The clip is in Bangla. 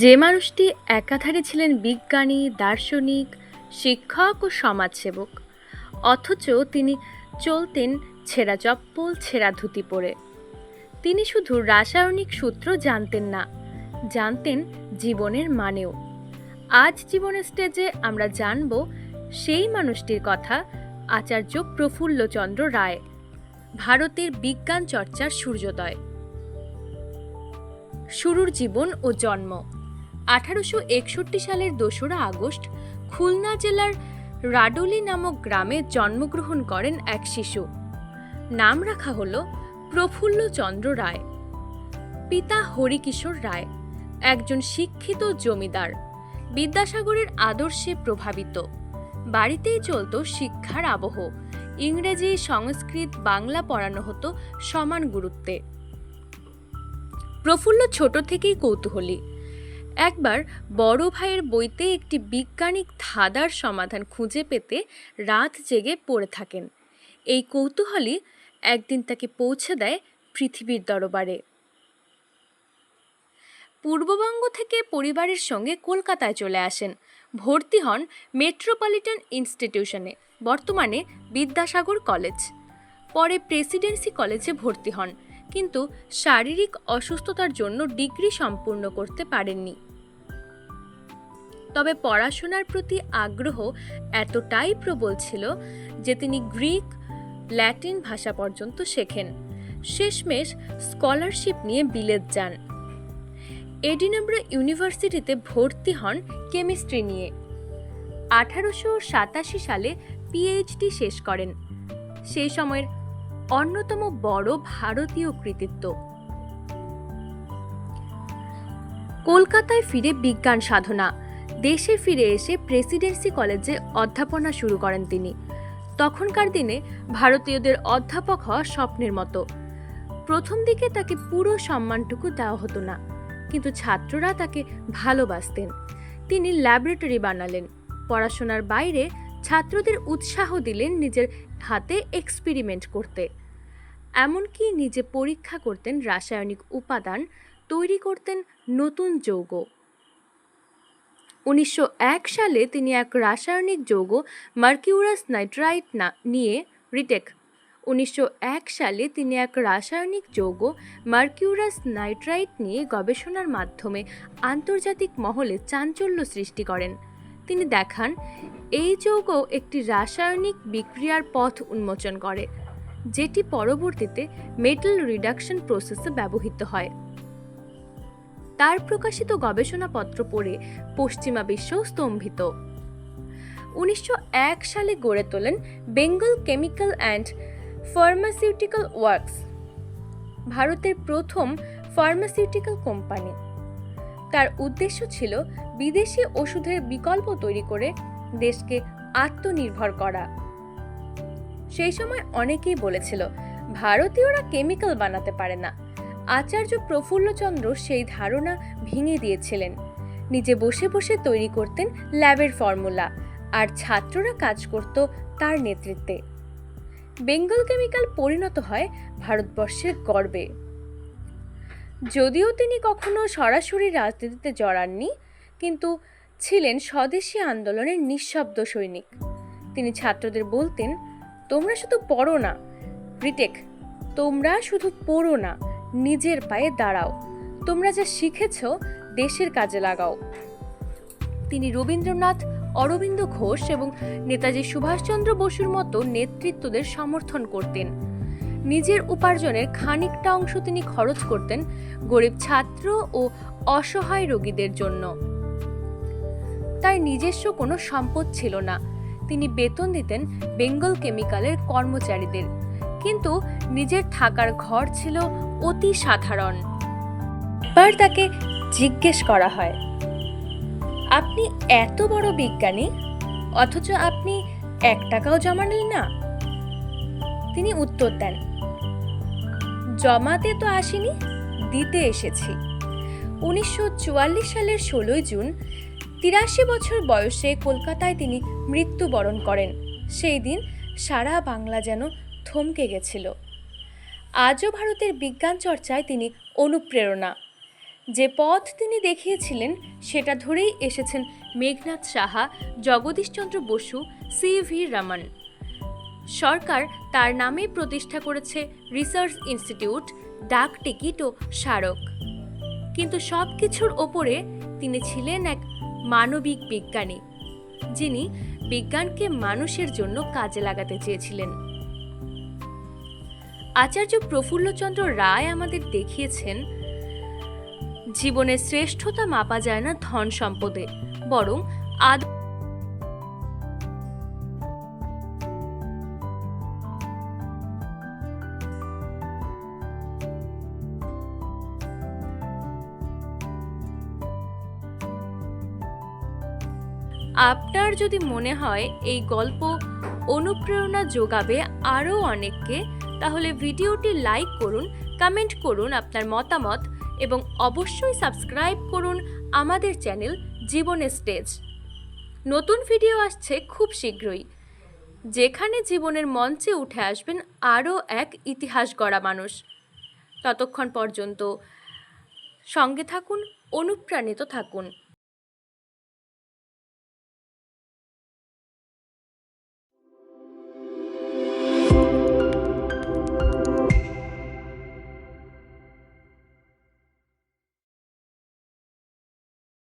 যে মানুষটি একাধারে ছিলেন বিজ্ঞানী, দার্শনিক, শিক্ষক ও সমাজসেবক, অথচ তিনি চলতেন ছেঁড়া চপ্পল, ছেঁড়া ধুতি পরে। তিনি শুধু রাসায়নিক সূত্র জানতেন না, জানতেন জীবনের মানেও। আজ জীবনের স্টেজে আমরা জানব সেই মানুষটির কথা আচার্য প্রফুল্লচন্দ্র রায়, ভারতের বিজ্ঞান চর্চার সূর্যোদয়। শুরুর জীবন ও জন্ম। আঠারোশো একষট্টি সালের দোসরা আগস্ট খুলনা জেলার রাডলি নামক গ্রামে জন্মগ্রহণ করেন এক শিশু। নাম রাখা হল প্রফুল্লচন্দ্র রায়। পিতা হরিকিশোর রায়, একজন শিক্ষিত জমিদার, বিদ্যাসাগরের আদর্শে প্রভাবিত। বাড়িতেই চলত শিক্ষার আবহ। ইংরেজি, সংস্কৃত, বাংলা পড়ানো হতো সমান গুরুত্বে। প্রফুল্ল ছোট থেকেই কৌতূহলী। একবার বড় ভাইয়ের বইতে একটি বিজ্ঞানিক ধাঁধার সমাধান খুঁজে পেতে রাত জেগে পড়ে থাকেন। এই কৌতূহলই একদিন তাকে পৌঁছে দেয় পৃথিবীর দরবারে। পূর্ববঙ্গ থেকে পরিবারের সঙ্গে কলকাতায় চলে আসেন। ভর্তি হন মেট্রোপলিটন ইনস্টিটিউশনে, বর্তমানে বিদ্যাসাগর কলেজ। পরে প্রেসিডেন্সি কলেজে ভর্তি হন, কিন্তু শারীরিক অসুস্থতার জন্য ডিগ্রি সম্পূর্ণ করতে পারেননি। তবে পড়াশোনার প্রতি আগ্রহ এতটাই প্রবল ছিল যে তিনি গ্রিক ল্যাটিন ভাষা পর্যন্ত শেখেন। শেষমেশ স্কলারশিপ নিয়ে বিলেত যান। এডিনব্রা ইউনিভার্সিটিতে ভর্তি হন কেমিস্ট্রি নিয়ে। আঠারোশো সাতাশি সালে পিএইচডি শেষ করেন। সেই সময়ের অন্যতম বড় ভারতীয় কৃতিত্ব। কলকাতায় ফিরে বিজ্ঞান সাধনা। দেশে ফিরে এসে প্রেসিডেন্সি কলেজে অধ্যাপনা শুরু করেন তিনি। তখনকার দিনে ভারতীয়দের অধ্যাপক হওয়া স্বপ্নের মতো। প্রথম দিকে তাকে পুরো সম্মানটুকু দেওয়া হতো না, কিন্তু ছাত্ররা তাকে ভালোবাসতেন। তিনি ল্যাবরেটরি বানালেন, পড়াশোনার বাইরে ছাত্রদের উৎসাহ দিলেন নিজের হাতে এক্সপেরিমেন্ট করতে। এমনকি নিজে পরীক্ষা করতেন রাসায়নিক উপাদান, তৈরি করতেন নতুন যৌগ। উনিশশো এক সালে তিনি এক রাসায়নিক যৌগ মার্কিউরাস নাইট্রাইট না, নিয়ে রিটেক। উনিশশো এক সালে তিনি এক রাসায়নিক যৌগ মার্কিউরাস নাইট্রাইট নিয়ে গবেষণার মাধ্যমে আন্তর্জাতিক মহলে চাঞ্চল্য সৃষ্টি করেন। তিনি দেখান, এই যৌগ একটি রাসায়নিক বিক্রিয়ার পথ উন্মোচন করে, যেটি পরবর্তীতে মেটাল রিডাকশন প্রসেসে ব্যবহৃত হয়। তার প্রকাশিত গবেষণাপত্র পড়ে পশ্চিমা বিশ্ব স্তম্ভিত। উনিশশো এক সালে গড়ে তোলেন Bengal chemical and pharmaceutical works, ভারতের প্রথম ফার্মাসিউটিক্যাল কোম্পানি। তার উদ্দেশ্য ছিল বিদেশি ওষুধের বিকল্প তৈরি করে দেশকে আত্মনির্ভর করা। সেই সময় অনেকেই বলেছিল, ভারতীয়রা কেমিক্যাল বানাতে পারে না। আচার্য প্রফুল্লচন্দ্র সেই ধারণা ভেঙে দিয়েছিলেন। নিজে বসে বসে তৈরি করতেন ল্যাবের ফর্মুলা, আর ছাত্ররা কাজ করত তার নেতৃত্বে। বেঙ্গল কেমিক্যাল পরিণত হয় ভারতবর্ষের গর্বে। যদিও তিনি কখনো সরাসরি রাজনীতিতে জড়াননি, কিন্তু ছিলেন স্বদেশী আন্দোলনের নিঃশব্দ সৈনিক। তিনি ছাত্রদের বলতেন, তোমরা শুধু পড়ো না রিটেক তোমরা শুধু পড়ো না নিজের পায়ে দাঁড়াও। তোমরা যা শিখেছ, দেশের কাজে লাগাও। তিনি রবীন্দ্রনাথ, অরবিন্দ ঘোষ এবং নেতাজি সুভাষচন্দ্র বসুর মতো নেতৃত্বদের সমর্থন করতেন। নিজের উপার্জনের খানিকটা অংশ তিনি খরচ করতেন গরিব ছাত্র ও অসহায় রোগীদের জন্য। তার নিজস্ব কোনো সম্পদ ছিল না। তিনি বেতন দিতেন বেঙ্গল কেমিক্যালের কর্মচারীদের। কিন্তু নিজের থাকার ঘর ছিল অতি সাধারণ। এবার তাকে জিজ্ঞেস করা হয়, আপনি এত বড় বিজ্ঞানী? অথচ আপনি এক টাকাও জমা নিন না? তিনি উত্তর দেন, জমাতে তো আসিনি, দিতে এসেছি। উনিশশো চুয়াল্লিশ সালের ষোলোই জুন, তিরাশি বছর বয়সে কলকাতায় তিনি মৃত্যুবরণ করেন। সেই দিন সারা বাংলা যেন থমকে গেছিল। আজও ভারতের বিজ্ঞান চর্চায় তিনি অনুপ্রেরণা। যে পথ তিনি দেখিয়েছিলেন, সেটা ধরেই এসেছেন মেঘনাথ সাহা, জগদীশচন্দ্র বসু, সি ভি রমন। সরকার তার নামে প্রতিষ্ঠা করেছে রিসার্চ ইনস্টিটিউট, ডাক টিকিট ও স্মারক। কিন্তু সব কিছুর ওপরে তিনি ছিলেন এক মানবিক বিজ্ঞানী, যিনি বিজ্ঞানকে মানুষের জন্য কাজে লাগাতে চেয়েছিলেন। আচার্য প্রফুল্লচন্দ্র রায় আমাদের দেখিয়েছেন, জীবনের শ্রেষ্ঠতা মাপা যায় না ধন সম্পদে, বরং আদ আপনার যদি মনে হয় এই গল্প অনুপ্রেরণা যোগাবে আরও অনেককে, তাহলে ভিডিওটি লাইক করুন, কমেন্ট করুন আপনার মতামত এবং অবশ্যই সাবস্ক্রাইব করুন আমাদের চ্যানেল জীবনের স্টেজ। নতুন ভিডিও আসছে খুব শীঘ্রই, যেখানে জীবনের মঞ্চে উঠে আসবেন আরও এক ইতিহাস গড়া মানুষ। ততক্ষণ পর্যন্ত সঙ্গে থাকুন, অনুপ্রাণিত থাকুন।